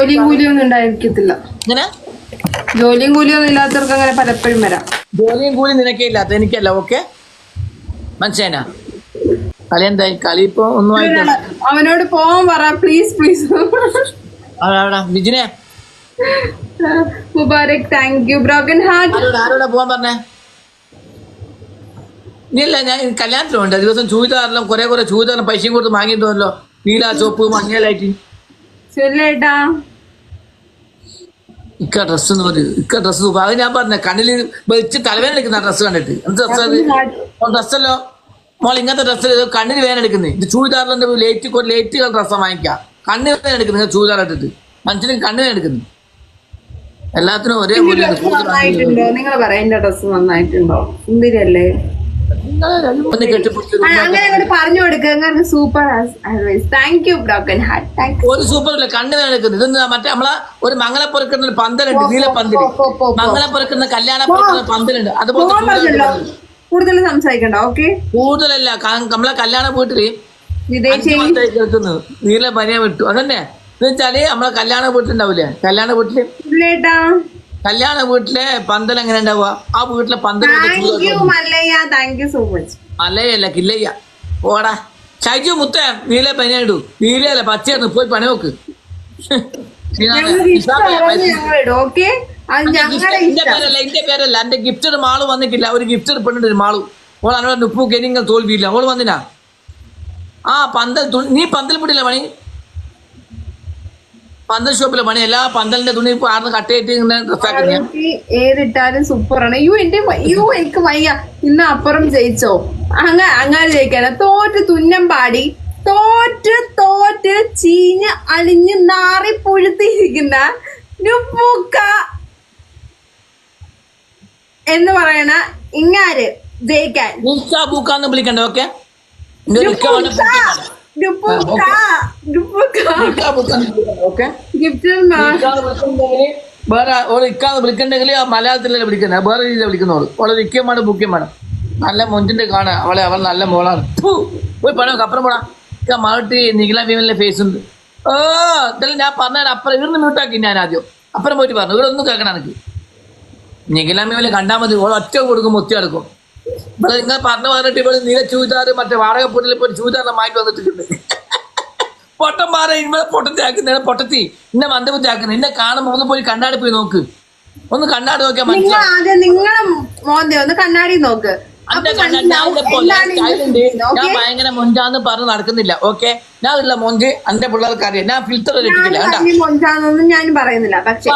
ജോലിയും കൂലിയൊന്നും ഉണ്ടായിരിക്കത്തില്ല. ജോലിയും കൂലിയൊന്നും ഇല്ലാത്തവർക്ക് അങ്ങനെ പലപ്പോഴും വരാം. ജോലിയും കൂലി നിനക്കേ ഇല്ലാത്ത എനിക്കല്ല ഓക്കെ മനസ്സിലാനാ കളി എന്തായി? കളി ഇപ്പൊ ഒന്നും ആയിട്ടില്ല. അവനോട് പോവാൻ പറ please please ബിജിനെ Mubarak thank you broken heart. ആരോടാ പോവാൻ പറഞ്ഞേ? ഇല്ല ഞാൻ കല്യാണത്തിലുണ്ട് ദിവസം ചൂതാറെല്ലാം കുറെ കുറെ ചൂതാറും പൈസയും കൊടുത്ത് വാങ്ങിയിട്ടുണ്ടല്ലോ. നീല ചോപ്പ് മഞ്ഞലായിട്ട് ചൊല്ലേട്ടാ. ഇക്ക ഡ്രസ്സ് നോക്ക് ഇക്ക ഡ്രസ്സ് അത് ഞാൻ പറഞ്ഞ കണ്ണിൽ വെച്ച് തലവേദന എടുക്കുന്ന ഡ്രസ്സ് കണ്ടിട്ട്. എന്ത് ഡ്രസ്സ് അത്? ഡ്രസ്സല്ലോ മോൾ ഇങ്ങനത്തെ ഡ്രസ്സ് കണ്ണിന് വേദന എടുക്കുന്നത് ഇത് ചൂതാറിലെ ലേറ്റ് ലേറ്റ് ഡ്രസ്സാണ് വാങ്ങിക്കാം. കണ്ണിന് വേദന എടുക്കുന്നത് ചൂതാർ ഇട്ടിട്ട്. മനുഷ്യന് കണ്ണിന് എടുക്കുന്നു. എല്ലാത്തിനും ഒരേ നിങ്ങൾ പറയാം എന്റെ ഡ്രസ് നന്നായിട്ടുണ്ടോ? സുന്ദരിയല്ലേ അങ്ങനെ അങ്ങോട്ട് പറഞ്ഞു കൊടുക്കുക super advice thank you broken heart thank ഒരു കണ്ണ് മറ്റേ നമ്മളെ ഒരു പന്തലുണ്ട് നീല പന്തൽ. പോ. മംഗലപ്പുറക്കുന്ന പന്തലുണ്ട്. അതുപോലെ കൂടുതൽ സംസാരിക്കണ്ട ഓക്കെ കൂടുതലല്ല നമ്മളെ കല്യാണ വീട്ടിൽ നീല പനിയ വിട്ടു. അതന്നെ. എന്ന് വെച്ചാൽ നമ്മളെ കല്യാണ വീട്ടിലുണ്ടാവില്ലേ കല്യാണ വീട്ടിൽ കല്യാണ വീട്ടിലെ പന്തൽ എങ്ങനെ ഉണ്ടാവുക? ആ വീട്ടിലെ പന്തൽ സോ മച്ച് അല്ലയല്ല കില്ലയ്യ. ഓടാ. ഷൈജു മുത്ത നീല പനിയ ഇടൂ. നീലയല്ല പച്ചയായിരുന്നു. പോയി പണി നോക്ക്. എന്റെ പേരല്ല എന്റെ പേരല്ല. എന്റെ ഗിഫ്റ്റഡ് മാൾ വന്നിട്ടില്ല. ഒരു ഗിഫ്റ്റഡ് പെണ്ണിട്ട് ഒരു മാളു. ഓൾ ഉപ്പു കെനിങ്ങൾ തോൽവിയില്ല. ഓൾ വന്നിനാ? ആ പന്തൽ നീ പന്തൽ പിടില്ല പണി പന്തൽ ഷോപ്പിലെ പണി എല്ലാ പന്തലിന്റെ തുണി ഇപ്പൊ ആർന്ന് കട്ടയിട്ട് ഇങ്ങനെ ഡ്രസ്സാക്കി ഏതിട്ടാലും സൂപ്പറാണ്. അയ്യോ എന്റെ യു എനിക്ക് വയ്യ. ഇന്ന് അപ്പുറം ജയിച്ചോ? അങ്ങ അങ്ങനെ ജയിക്കാന. തോറ്റ് തുന്നം പാടി തോറ്റ് തോറ്റ് ചീഞ്ഞ് അളിഞ്ഞ് നാറി പുഴുത്തിയിരിക്കുന്ന നുപ്പൂക്ക എന്ന് പറയണ ഇങ്ങാര് ജയിക്കാൻ? വിളിക്കണ്ട ഓക്കെ? ഗിഫ്റ്റ് വേറെ ഓൾ ഇക്കാന്ന് വിളിക്കണ്ടെങ്കിൽ ആ മലയാളത്തിലല്ലേ വിളിക്കുന്നത് വേറെ രീതിയിൽ വിളിക്കുന്നോളൂ ഓളെ നിൽക്കുകയും ബുക്കിയമാണ് നല്ല മൊഞ്ചിന്റെ കാണാൻ അവളെ അവൾ നല്ല മോളാണ്. പോയി പണം അപ്പുറം പോടാ. ഇക്ക മാട്ടി നിഖില ഭീമനിലെ ഫേസ് ഉണ്ട്. ഓ ഇതെല്ലാം ഞാൻ പറഞ്ഞാൽ അപ്പുറം ഇവിടുന്ന് മ്യൂട്ടാക്കി ഞാൻ ആദ്യം. അപ്പുറം പോയിട്ട് പറഞ്ഞു. ഇവിടെ ഒന്നും കേൾക്കണം എനിക്ക്. നിഖില ഭീമനിൽ കണ്ടാൽ മതി. ഓൾ ഒറ്റ കൊടുക്കും ഒത്തി എടുക്കും. ഇവിടെ നിങ്ങൾ പറഞ്ഞു പറഞ്ഞിട്ട് ഇവിടെ നീല ചൂതാറ് മറ്റേ വാടകപ്പൂരിൽ ഇപ്പോൾ ചൂതാറിനെ മാറ്റി വന്നിട്ടുണ്ട്. പൊട്ടം മാറ ഇന്നെ പൊട്ടത്തി ആക്കുന്ന പൊട്ടത്തി. ഇന്നെ മന്ദബുദ്ധി ആക്കുന്ന. ഇന്നെ കാണുമ്പോ ഒന്ന് പോയി കണ്ണാടി പോയി നോക്ക്. ഒന്ന് കണ്ണാടി നോക്കിയാൽ മനസ്സിലാവും. നിങ്ങളെ മോന്തെ ഒന്ന് കണ്ണാടി നോക്ക്. ഞാൻ? ഭയങ്കര മൊഞ്ചാന്ന് പറഞ്ഞ് നടക്കുന്നില്ല ഓക്കെ? ഞാൻ ഉള്ള മൊഞ്ച് എന്റെ പിള്ളേർക്ക് അറിയാം ഞാൻ ഫിൽറ്റർ ഞാൻ ഇട്ടിട്ടില്ല മൊഞ്ചാന്നൊന്നും ഞാൻ പറയുന്നില്ല. പക്ഷേ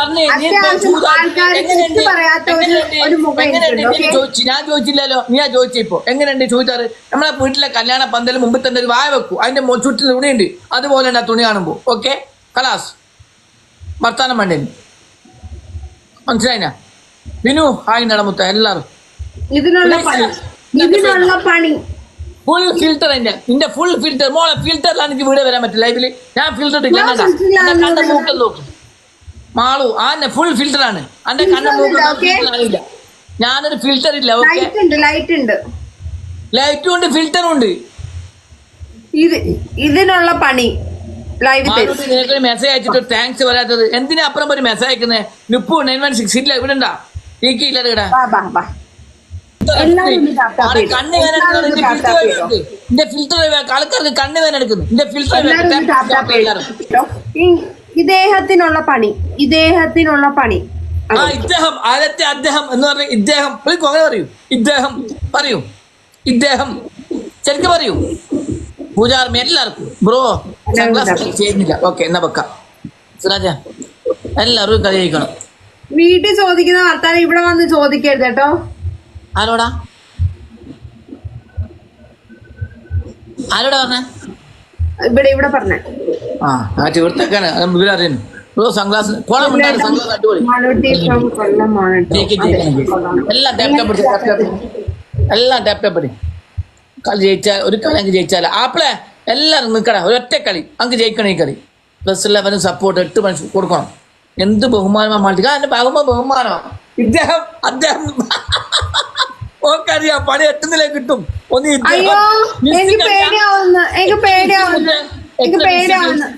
എങ്ങനെയുണ്ട്? ചോദിച്ചു. ഞാൻ ചോദിച്ചില്ലല്ലോ നീ ചോദിച്ചു ചോദിച്ചിപ്പോ എങ്ങനെയുണ്ട് ചോദിച്ചാറ്? നമ്മളെ വീട്ടിലെ കല്യാണ പന്തൽ മുമ്പ് തന്നെ ഒരു വായ വെക്കൂ. അതിന്റെ ചുറ്റിൽ തുണിയുണ്ട്. അതുപോലെ തന്നെ തുണി കാണുമ്പോ ഓക്കെ? കലാസ് വർത്താനം വേണ്ടേ? മനസ്സിലായിനാ? വിനു ഹായ് നടമുത്ത എല്ലാരും ഇതിനുള്ള പണി. ഇതിനുള്ള പണി. ഫുൾ ഫിൽറ്റർ എന്റെ. നിന്റെ ഫുൾ ഫിൽറ്റർ മോളെ ഫിൽറ്ററിലാണ് എനിക്ക് വീട് വരാൻ പറ്റില്ല. ഇതിൽ ഞാൻ ഫിൽറ്റർ ഇല്ല കണ്ണ മൂക്കം നോക്കും. മാളു ആ ഫുൾ ഫിൽറ്റർ ആണ്. അന്റെ കണ്ണ മൂക്കം ഞാനൊരു ഫിൽറ്റർ ഇല്ല ലൈറ്റ് ഉണ്ട് ലൈറ്റ് ഉണ്ട്. ഫിൽറ്ററും ഉണ്ട് ഇത് ഇതിനുള്ള പണി. നിനക്കൊരു മെസ്സേജ് അയച്ചിട്ട് താങ്ക്സ് വരാത്തത് എന്തിനാ അപ്പുറം ഒരു മെസ്സേജ് അയക്കുന്നത് നിപ്പു നയൻ വൺ സിക്സ് ഇല്ല ഇവിടെ ഉണ്ടാ എനിക്ക് ഇല്ല ഇവിടെ കണ്ണ്. എന്റെ ഫിൽറ്റർ ആൾക്കാർക്ക് എന്റെ ഫിൽറ്റർ ഇദ്ദേഹത്തിനുള്ള പണി. ഇദ്ദേഹത്തിനുള്ള പണി. ആ ഇദ്ദേഹം ആദ്യത്തെ അദ്ദേഹം എന്ന് പറഞ്ഞ ഇദ്ദേഹം. അങ്ങനെ പറയൂ. ഇദ്ദേഹം പറയൂ. ഇദ്ദേഹം. ശരിക്കും പറയൂ. പൂജാർമി എല്ലാവർക്കും. ബ്രോ ചെയ്യുന്നില്ല ഓക്കെ എന്നാ വെക്കാം. സുരാജ എല്ലാവരും കളി കഴിക്കണം. വീട്ടിൽ ചോദിക്കുന്ന വർത്താനം ഇവിടെ വന്ന് ചോദിക്കരുത് കേട്ടോ. ആരോടാ? ആരോടാ പറഞ്ഞേ? ഇവിടെ ഇവിടെ പറഞ്ഞ. ആ ആ ഇവിടുത്തേക്കാണ് ഇവരറിയുന്നു സൺഗ്ലാസ് കോളം സൺഗ്ലാസ് അടിപൊളി. എല്ലാം ടാപ്പ് ടാപ്പ് ടാപ്പ് ടാപ്പ് എല്ലാം ടാപ്പ് ടാപ്പ് കളി ജയിച്ചാൽ ഒരു കളി അങ്ങ് ജയിച്ചാൽ ആപ്പിളെ എല്ലാവരും നിൽക്കടാ ഒരൊറ്റ കളി. അങ്ങ് ജയിക്കണം ഈ കളി. പ്ലസ് ഇലവനും സപ്പോർട്ട് എട്ട് മനുഷ്യർ കൊടുക്കണം. എന്ത് ബഹുമാനമാണ് മാറ്റി ആ ബഹുമാനം ബഹുമാനമാണ് ഇദ്ദേഹം അദ്ദേഹം. ഓക്കറിയാം പണി എട്ടുന്നിലേ കിട്ടും. ഒന്ന് എനിക്ക് പേടിയാവുന്നു. എനിക്ക് പേടിയാവുന്നു. എനിക്ക് പേടിയാവുന്നു.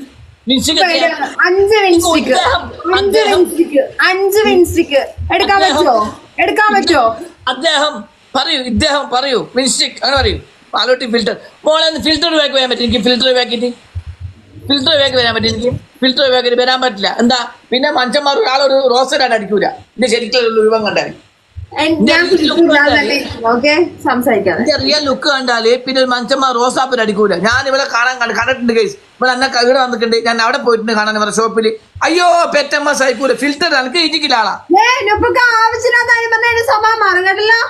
അഞ്ച് വിൻസ്റ്റിക്ക് അഞ്ച് വിൻസ്റ്റിക്ക് അഞ്ച് വിൻസ്റ്റിക്ക് എടുക്കാൻ പറ്റുമോ എടുക്കാൻ പറ്റുമോ അദ്ദേഹം പറയൂ ഇദ്ദേഹം പറയൂ. മിൻസ്റ്റിക് അങ്ങനെ പറയൂ. പാലോട്ടി ഫിൽറ്റർ മോളെ ഫിൽറ്റർ ഒഴിവാക്കി വരാൻ പറ്റും എനിക്ക്. ഫിൽറ്റർ ഒഴിവാക്കിയിട്ട്. ഫിൽറ്റർ ഒഴിവാക്കി വരാൻ പറ്റും എനിക്ക്. ഫിൽറ്റർ ഒഴിവാക്കിയിട്ട് വരാൻ പറ്റില്ല. എന്താ? പിന്നെ മനുഷ്യന്മാർ ഒരാളൊരു റോസറാണ് അടിക്കൂല. എന്റെ ശരിക്കും രൂപം കണ്ടാൽ. റിയൽ ലുക്ക് കണ്ടാൽ പിന്നെ ഒരു മനുഷ്യന്മാർ റോസാപ്പിൽ അടിക്കൂല. ഞാൻ ഇവിടെ കാണാൻ കണ്ട് കണ്ടിട്ടുണ്ട് കേസ് ഇവിടെ എന്നെ ഇവിടെ വന്നിട്ടുണ്ട്. ഞാൻ അവിടെ പോയിട്ടുണ്ട് കാണാൻ ഇവരുടെ ഷോപ്പിൽ അയ്യോ പെറ്റമ്മ സൈക്കൂല ഫിൽറ്റർ എനിക്ക് ഇരിക്കില്ല ആളാ.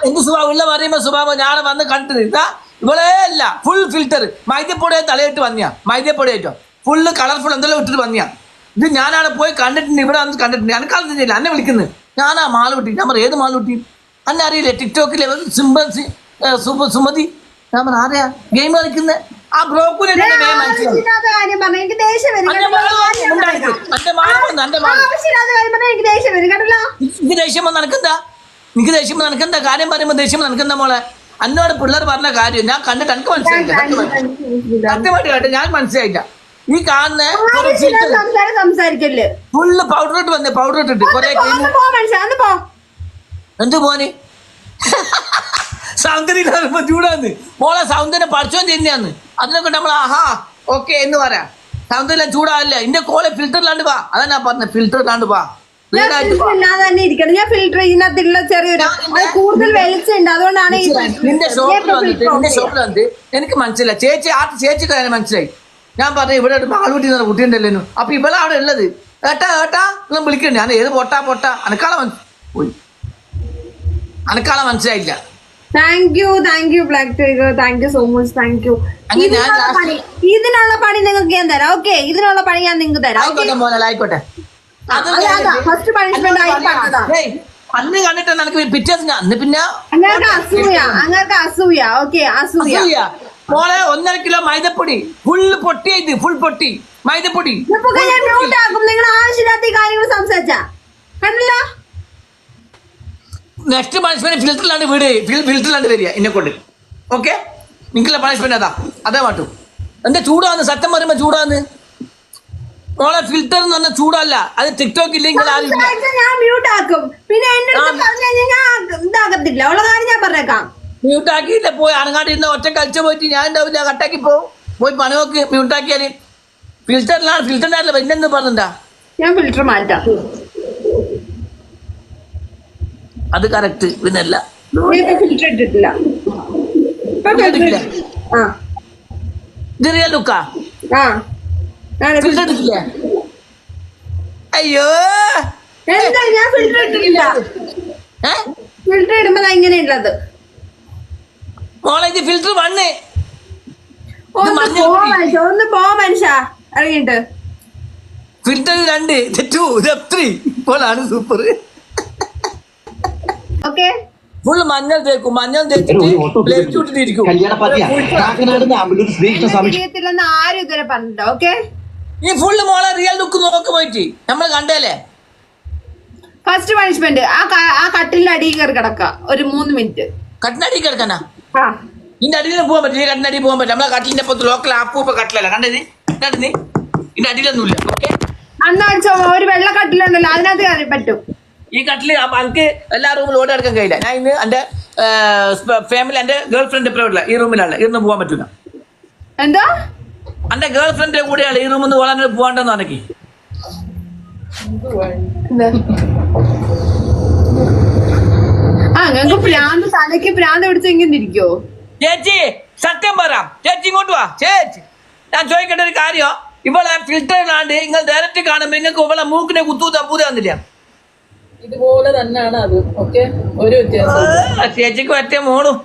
എന്ത് സ്വഭാവം? ഉള്ള പറയുമ്പോ സ്വഭാവം ഞാൻ വന്ന് കണ്ടിട്ട് ഇവളേ അല്ല. ഫുൾ ഫിൽറ്റർ മൈദ്യപ്പൊടി തലയിട്ട് വന്നിയാ. മൈദപ്പൊടിയേറ്റോ ഫുള്ള് കളർഫുൾ എന്തെല്ലാം ഇട്ടിട്ട് വന്നിയാ. ഇത് ഞാനവിടെ പോയി കണ്ടിട്ടുണ്ട്. ഇവിടെ വന്ന് കണ്ടിട്ടുണ്ട്. എനിക്ക് അറിഞ്ഞില്ല. എന്നെ വിളിക്കുന്നത് ഞാനാ മാളുട്ടി ഞാൻ പറയും ഏത് മാളുട്ടി അന്നെ അറിയില്ലേ ടിക്ടോക്കിലെ സിംബൽ സുമതി. ഞാൻ പറഞ്ഞു ആരെയാ? ഗെയിം കളിക്കുന്നത് ആ കാര്യം എനിക്ക് ദേഷ്യം വന്ന്. ആവശ്യമില്ലാത്ത എനിക്ക് ദേഷ്യം വന്ന് വന്ന് കാര്യം പറയുമ്പോ ദേഷ്യം നടക്കണ്ട മോളെ? അന്നോട് പിള്ളേർ പറഞ്ഞ കാര്യം ഞാൻ കണ്ടിട്ട് എനിക്ക് മനസ്സിലായില്ല. സത്യമായിട്ട്. കേട്ടോ ഞാൻ മനസ്സിലായില്ല. ഈ കാണുന്ന ഫുള്ള് പൗഡർ ഇട്ട് വന്നേ പൗഡർ ഇട്ടിട്ട്. കൊറേ എന്ത് പോന് സൗന്ദര്യം ചൂടാന്ന്. മോളെ സൗന്ദര്യം പഠിച്ചോൻ തന്നെയാന്ന് കൊണ്ട് നമ്മൾ ആഹാ ഓക്കെ എന്ന് പറയാം സൗന്ദര്യം ചൂടാവില്ല? എന്റെ കോളെ ഫിൽറ്ററിലാണ്ട് വാ. അതാ ഞാൻ പറഞ്ഞ ഫിൽറ്ററിലാണ്ട് വാ. ഫിൽറ്റർ വാ. തന്നെ ഇരിക്കണം. ഞാൻ ഫിൽറ്റർ ഇതിനകത്തുള്ള ചെറിയൊരു അത് കൂടുതൽ വെളിച്ചുണ്ട് അതുകൊണ്ടാണ് ഈ നിന്റെ ഷോപ്പിൽ വന്നിട്ട് നിന്റെ ഓഫ് ഷോപ്പിൽ വന്നിട്ട് എനിക്ക് മനസ്സിലായി. ചേച്ചി ആ ചേച്ചി അതിനെ മനസ്സിലായി. ഞാൻ പറഞ്ഞു ഇവിടെ ഒരു മാളുകുട്ടി എന്ന കുട്ടിയുണ്ടല്ലോ അപ്പൊ ഇവളാണ് അവിടെ ഉള്ളത്. ഏട്ടാ ഏട്ടാ എന്ന് വിളിക്കണ്ട. ഞാൻ ഏത് പൊട്ടാ പൊട്ടാ. അനക്കാളെ മനസ്സിലായി അനക്കാളെ മനസ്സിലായില്ല. Thank you thank you black tiger thank you so much thank you അങ്ങനെ ഇതിനുള്ള പണി നിങ്ങൾക്ക് ഞാൻ തരാം. ഓക്കെ ഇതിനുള്ള പണി ഞാൻ നിങ്ങൾക്ക് തരാം. ആയിക്കോട്ടെ ഫസ്റ്റ് പണിഷ്മെന്റ് അന്ന് കണ്ടിട്ട് എനിക്ക് ഞാൻ- അന്ന് പിന്നെ അങ്ങർക്ക് അസൂയ അങ്ങർക്ക് അസൂയ. ഓക്കെ അസൂയ. മോളെ ഒന്നര കിലോ മൈദപ്പൊടി. ഫുൾ പൊട്ടി ഇത് ഫുൾ പൊട്ടി. മൈദപ്പൊടി. നിങ്ങൾ ആവശ്യമില്ലാത്ത കാര്യങ്ങൾ സംസാരിച്ച. കണ്ടില്ല? നെക്സ്റ്റ് പണിഷ്മെന്റ് ഫിൽറ്ററിലാണ് വീട്. ഫിൽറ്ററിലാണ് വരിക എന്നെ കൊണ്ട്. ഓക്കെ നിങ്ങളുടെ പണിഷ്മെന്റ് അതാ. അതേ മാട്ടു എന്റെ ചൂടാന്ന്? സത്യം പറയുമ്പോ ചൂടാന്ന്? മോളെ ഫിൽറ്റർ എന്ന് പറഞ്ഞാൽ ചൂടല്ല. അത് ടിക്ടോക്ക് ഇല്ലെങ്കിൽ ഞാൻ മ്യൂട്ട് ആക്കും. പിന്നെ ഇതാകത്തില്ല ഉള്ള കാര്യം ഞാൻ പറഞ്ഞേക്കാം. മ്യൂട്ടാക്കിയില്ല പോയി അനങ്ങാണ്ട് ഇരുന്ന ഒറ്റ കളിച്ച പോയിട്ട് ഞാൻ ഉണ്ടാവില്ല കട്ടാക്കി പോ. പോയി പണി നോക്ക്. മ്യൂട്ടാക്കിയാൽ ഫിൽറ്ററിലാണ് ഫിൽറ്ററിനല്ല പിന്നെന്ത് പറഞ്ഞിട്ടാ ഞാൻ ഫിൽറ്റർ മാറ്റാം. അത് കറക്റ്റ് പിന്നല്ല. ഇട്ടിട്ടില്ല. ഞാൻ ഫിൽറ്റർ ഇട്ടില്ലേ അയ്യോ. എന്താ? ഞാൻ ഫിൽറ്റർ ഇട്ടിട്ടില്ല. ഫിൽറ്റർ ഇടുമ്പോ ദാ ഇങ്ങനെയുള്ളത് മോളെ ഇത് ഫിൽറ്റർ വണ്ണേ ഒന്ന് പോ. മനുഷ്യ. ഇറങ്ങിട്ട് ഫിൽറ്റർ രണ്ട്. ടു ഇത് ത്രീ ഇപ്പോഴാണ് സൂപ്പർ ഓക്കെ? ഫുൾ മഞ്ഞൾ തേക്കും മഞ്ഞൾ തേച്ചിട്ട് ആരും ഇതുവരെ പറഞ്ഞിട്ടോ ഓക്കെ? ഈ ഫുള്ള് മോളെ റിയൽ ലുക്ക് നോക്ക് പോയിട്ട്. നമ്മൾ കണ്ടേലേ ഫസ്റ്റ് പണിഷ്മെന്റ് ആ ആ കട്ടിലിന്റെ അടിയിൽ കയറി കിടക്ക ഒരു മൂന്ന് മിനിറ്റ് കട്ടിനടി കിടക്കാനാ? ഇന്റെ അടിയിൽ പോകാൻ പറ്റില്ല കട്ടിനടി പോകാൻ പറ്റില്ല. നമ്മളെ കട്ടിലിന്റെ പുറത്ത് ലോക്കൽ ആപ്പൂപ്പ കട്ടിലല്ല. കണ്ടത് കണ്ടത് ഇതിന്റെ അടിയിലൊന്നുമില്ല ഓക്കെ? അന്നാച്ചോ ഒരു വെള്ള കട്ടിലുണ്ടല്ലോ അതിനകത്ത് കയറി പറ്റും. ഈ കട്ടിൽ എനിക്ക് എല്ലാ റൂമിലും ഓടി എടുക്കാൻ കഴിയില്ല. ഞാൻ ഇന്ന് എന്റെ ഫാമിലി എന്റെ ഗേൾ ഫ്രണ്ട് ഇല്ല ഈ റൂമിലാണ് ഇന്ന് പോകാൻ പറ്റില്ല എന്താ? എന്റെ ഗേൾ ഫ്രണ്ടിന്റെ കൂടെയാണ് ഈ റൂമിൽ നിന്ന് പോകാൻ പോകണ്ടെന്ന് എനിക്ക് ഞങ്ങൾക്ക് ഭ്രാന്ത് തലയ്ക്ക് ഭ്രാന്ത് പിടിച്ചെങ്ങനെ ഇരിക്കോ ചേച്ചി സത്യം പറ. ചേച്ചി ഇങ്ങോട്ട് വാ. ചേച്ചി ഞാൻ ചോദിക്കേണ്ട ഒരു കാര്യം? ഇവളെ ഫിൽറ്റർ ഇടാണ്ട് നിങ്ങൾ ഡയറക്റ്റ് കാണുമ്പോ നിങ്ങൾക്ക് ഇവളെ മൂക്കിനെ കുത്തൂത്താ തപ്പൂത തന്നില്ല ഇതുപോലെ തന്നെയാണ് അത്. ഓക്കെ? ഒരു വ്യത്യാസം. ആ, ചേച്ചിക്ക് പറ്റിയ മോളും.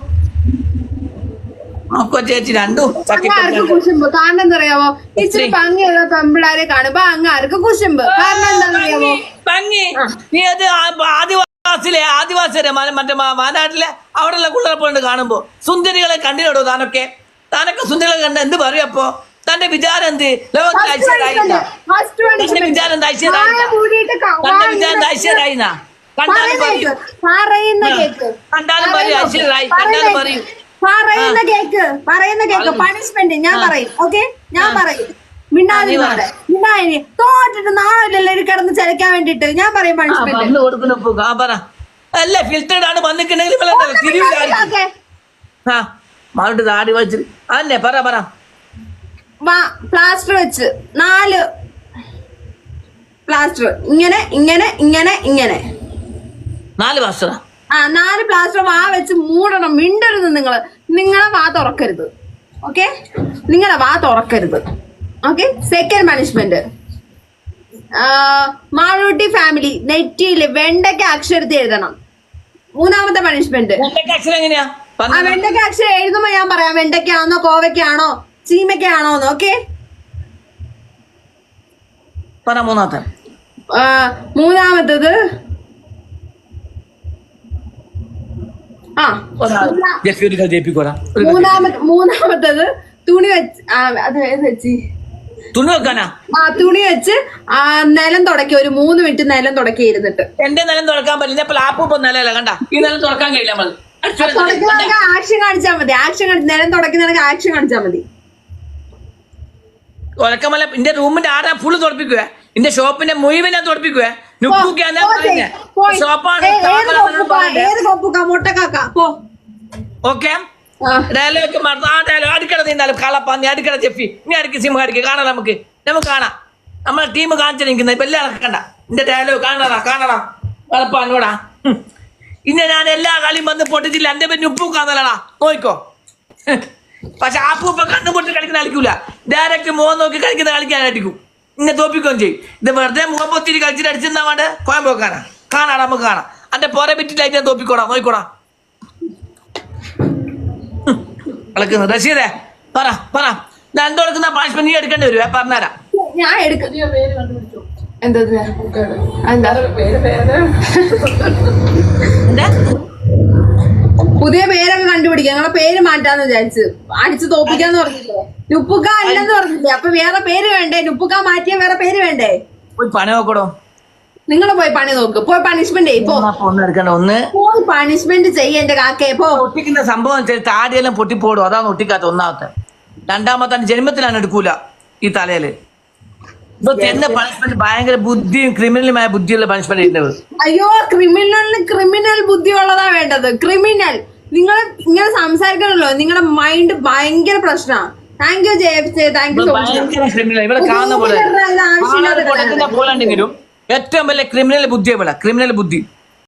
നോക്കോ ചേച്ചി രണ്ടും അങ്ങാർക്ക് ചക്കിക്കൊടുക്കാൻ. കുശുമ്പ്? കാരണം എന്തറിയാമോ ഇച്ചിരി ഭംഗിയുള്ള പെമ്പിളാരെ കാണുമ്പോ അങ്ങ് ആർക്ക് കുശുമ്പ്? കാരണം ഭംഗി നീ അത് ആദിവാസിലെ ആദിവാസിയുടെ മറ്റേ വയനാട്ടിലെ മാനാട്ടിലെ അവിടെയുള്ള കുള്ളറപ്പുണ്ട് കാണുമ്പോ. സുന്ദരികളെ കണ്ടിടോ താനൊക്കെ? താനൊക്കെ സുന്ദരികളെ കണ്ട എന്ത് പറയും അപ്പൊ? തന്റെ വിചാരം എന്ത്? ലോകത്തിൽ ഐശ്വര്യായില്ല ഫസ്റ്റ് തന്റെ വിചാരം എന്താ ഐശ്വര്യായിന്ന കണ്ടാലും പറയും. കണ്ടാലും പറയും ഐശ്വര്യായി കണ്ടാലും പറയും. പറയുന്ന കേക്ക് പറയുന്ന കേക്ക് പണിഷ്മെന്റ് ഞാൻ പറയും ഓക്കെ ഞാൻ പറയും. മിണ്ടാതി മിണ്ടായി തോറ്റിട്ട് നാളല്ലല്ലോ ഇത് കിടന്ന് ചലിക്കാൻ വേണ്ടിട്ട് ഞാൻ പറയും പണിഷ്മെന്റ് അല്ല ഫിൽറ്റേഡ് ആണ് വന്നിട്ടുണ്ടെങ്കിൽ മാവിട്ട് താടി വച്ചിട്ട് അല്ലേ പറ പറ. പ്ലാസ്റ്റർ വെച്ച്. നാല്. പ്ലാസ്റ്റർ ഇങ്ങനെ ഇങ്ങനെ ഇങ്ങനെ ഇങ്ങനെ. നാല് പ്ലാസ്റ്റർ ആ? നാല് പ്ലാസ്റ്റർ വാ വെച്ച് മൂടണം. മിണ്ടരുത് നിങ്ങൾ നിങ്ങളെ വാ തുറക്കരുത്. ഓക്കെ നിങ്ങളെ വാ തുറക്കരുത്. Okay second punishment Malootty family നെറ്റിയിൽ വെണ്ടയ്ക്ക അക്ഷരത്തിൽ എഴുതണം. മൂന്നാമത്തെ പണിഷ്മെന്റ് അക്ഷരം. വെണ്ടയ്ക്ക അക്ഷരം എഴുതുമ്പോ ഞാൻ പറയാം വെണ്ടയ്ക്കാണോ കോവയ്ക്കാണോ ചീമയ്ക്കാണോ ഓക്കെ പറ മൂന്നാമത്തെ. മൂന്നാമത്തത്. ആ മൂന്നാമത്തത് തുണി വെച്ച് അത് വെച്ചി? തുണി വെക്കാനാ? ആ തുണി വെച്ച് ആ നിലം തുടക്കി ഒരു മൂന്ന് മിനിറ്റ് നിലം തുടക്കി ഇരുന്നിട്ട്. എന്റെ നിലം തുറക്കാൻ പറ്റില്ല. ഇപ്പൊ ആപ്പ് ഇപ്പൊ നിലയല്ല കണ്ട? ഈ നിലം തുറക്കാൻ കഴിയില്ല നമ്മൾ ആക്ഷൻ കാണിച്ചാ മതി. ആക്ഷൻ നിലം തുടക്കി നിനക്ക് ആക്ഷൻ കാണിച്ചാ മതി. ഉറക്കമല്ല എന്റെ റൂമിന്റെ ആരാ ഫുള്ള് തുറപ്പിക്കുക എന്റെ ഷോപ്പിന്റെ മുഴുവൻ ഞാൻ തുറപ്പിക്കുക. ഷോപ്പാണ് ഓക്കെ? ഡയലോഗ് മറന്നു. ആ ഡയലോഗ് അടിക്കട കളപ്പാന്നി. അടിക്കട നീ അടിക്ക് സിംഹ അടിക്ക്. കാണാം നമുക്ക്. നമുക്ക് കാണാം. നമ്മളെ ടീം കാണിച്ചിരിക്കുന്നത് ഇപ്പൊ എല്ലാം കണ്ട. എന്റെ ഡയലോഗ് കാണടാ കാണടാ കളപ്പാന്നോടാ ഇന്ന ഇന്ന് ഞാൻ എല്ലാ കളിയും വന്ന് പൊട്ടിച്ചില്ല. എന്റെ പേര് ഉപ്പു കാണലടാ നോയിക്കോ. പക്ഷെ ആ ഇപ്പൊ കണ്ണു പൊട്ടി കളിക്കുന്ന കളിക്കൂല. ഡയറക്റ്റ് മുഖം നോക്കി കളിക്കുന്ന കളിക്കാൻ അടിക്കും ഇന്നെ തോപ്പിക്കുകയും ചെയ്യും. ഇത് വെറുതെ മുഖം പൊത്തിരി കളിച്ചിട്ട് അടിച്ചിരുന്നാ വേണ്ട? കോയം പോക്കാനാ? കാണാടാ നമുക്ക് കാണാം. അന്റെ പോരെ വിറ്റിട്ടായിട്ട് ഞാൻ തോപ്പിക്കോടാ നോയിക്കോടാ കളിക്കുന്നു റഷീദേ പറ പറ. ഞാൻ കൊടുക്കുന്ന പണിഷ്മെന്റ് നീ എടുക്കേണ്ടി വരുവേ? പറഞ്ഞുതരാം. ഞാൻ എടുക്കും. പുതിയ പേര് കണ്ടുപിടിച്ചു? എന്താ എന്താ പേര് പേര്. എന്താ? പുതിയ പേരൊക്കെ കണ്ടുപിടിക്കുക ഞങ്ങളെ പേര് മാറ്റാന്ന് വിചാരിച്ച്. അടിച്ചു തോപ്പിക്കാന്ന് പറഞ്ഞില്ലേ? നുപ്പുക്ക അല്ലെന്ന് പറഞ്ഞില്ലേ? അപ്പൊ വേറെ പേര് വേണ്ടേ? നുപ്പുക്ക മാറ്റിയ വേറെ പേര് വേണ്ടേ? പോയി പണി നോക്കടോ. നിങ്ങൾ പോയി പണി നോക്ക്. പോയി പണിഷ്മെന്റ് പോ. ഒന്ന് പോയി പണിഷ്മെന്റ് ചെയ്യ എന്റെ കാക്കേ പോ. ഒട്ടിക്കുന്ന സംഭവം താടിയെല്ലാം പൊട്ടിപ്പോടും. അതാണ് ഒട്ടിക്കാത്ത ഒന്നാമത്തെ. രണ്ടാമത്തെ ജന്മത്തിലാണ് എടുക്കൂല ഈ തലയിൽ. ഇപ്പൊ ചെന്ന പണിഷ്മെന്റ് ഭയങ്കര ബുദ്ധിയും ക്രിമിനലുമായ ബുദ്ധിയുള്ള പണിഷ്മെന്റ് അയ്യോ ക്രിമിനലിന് ക്രിമിനൽ ബുദ്ധി ഉള്ളതാ വേണ്ടത്. ക്രിമിനൽ നിങ്ങൾ ഇങ്ങനെ സംസാരിക്കണല്ലോ. നിങ്ങളുടെ മൈൻഡ് ഭയങ്കര പ്രശ്നമാണ് thank you J F thank you so much ഭയങ്കര ക്രിമിനൽ ഇവിടെ കാണുന്ന പോലെ. ഏറ്റവും വലിയ ക്രിമിനൽ ബുദ്ധിയാണ് ക്രിമിനൽ ബുദ്ധി.